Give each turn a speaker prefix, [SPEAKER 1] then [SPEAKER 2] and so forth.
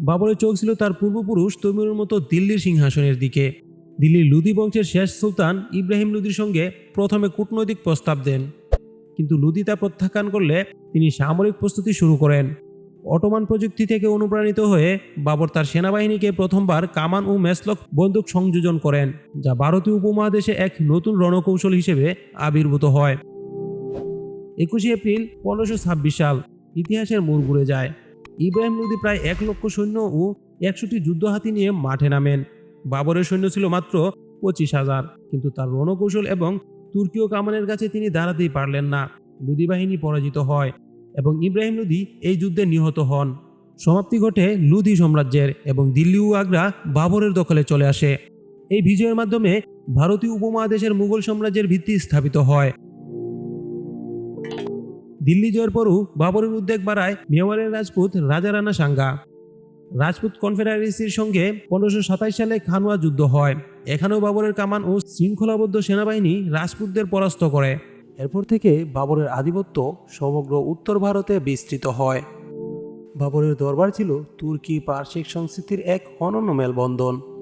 [SPEAKER 1] বাবরের চোখ ছিল তার পূর্বপুরুষ তৈমুরের মতো দিল্লির সিংহাসনের দিকে। দিল্লির লুদি বংশের শেষ সুলতান ইব্রাহিম লুদির সঙ্গে প্রথমে কূটনৈতিক প্রস্তাব দেন। কিন্তু লুদি তা প্রত্যাখ্যান করলে তিনি সামরিক প্রস্তুতি শুরু করেন। অটোমান প্রযুক্তি থেকে অনুপ্রাণিত হয়ে বাবর তার সেনাবাহিনীকে প্রথমবার কামান ও মেসলক বন্দুক সংযোজন করেন, যা ভারতীয় উপমহাদেশে এক নতুন রণকৌশল হিসেবে আবির্ভূত হয়। একুশে এপ্রিল পনেরোশো সাল, ইতিহাসের মোড় ঘুরে যায়। ইব্রাহিম লোদি প্রায় এক লক্ষ সৈন্য ও একশোটি যুদ্ধহাতি নিয়ে মাঠে নামেন। বাবরের সৈন্য ছিল মাত্র পঁচিশ হাজার, কিন্তু তার রণকৌশল এবং তুর্কীয় কামানের কাছে তিনি দাঁড়াতেই পারলেন না। লুদি বাহিনী পরাজিত হয় এবং ইব্রাহিম লুদি এই যুদ্ধে নিহত হন। সমাপ্তি ঘটে লুদি সাম্রাজ্যের এবং দিল্লি ও আগ্রা বাবরের দখলে চলে আসে। এই বিজয়ের মাধ্যমে ভারতীয় উপমহাদেশের মুঘল সাম্রাজ্যের ভিত্তি স্থাপিত হয়। দিল্লি জয়ের পরও বাবরের উদ্বেগ বাড়ায় মেওয়ারের রাজপুত রাজা রানা সাঙ্গা। রাজপুত কনফেডারেসির সঙ্গে পনেরোশো সাতাইশ সালে খানুয়া যুদ্ধ হয়। এখানেও বাবরের কামান ও শৃঙ্খলাবদ্ধ সেনাবাহিনী রাজপুতদের পরাস্ত করে। এরপর থেকে বাবরের আধিপত্য সমগ্র উত্তর ভারতে বিস্তৃত হয়। বাবরের দরবার ছিল তুর্কি পার্শ্বিক সংস্কৃতির এক অনন্য মেলবন্ধন।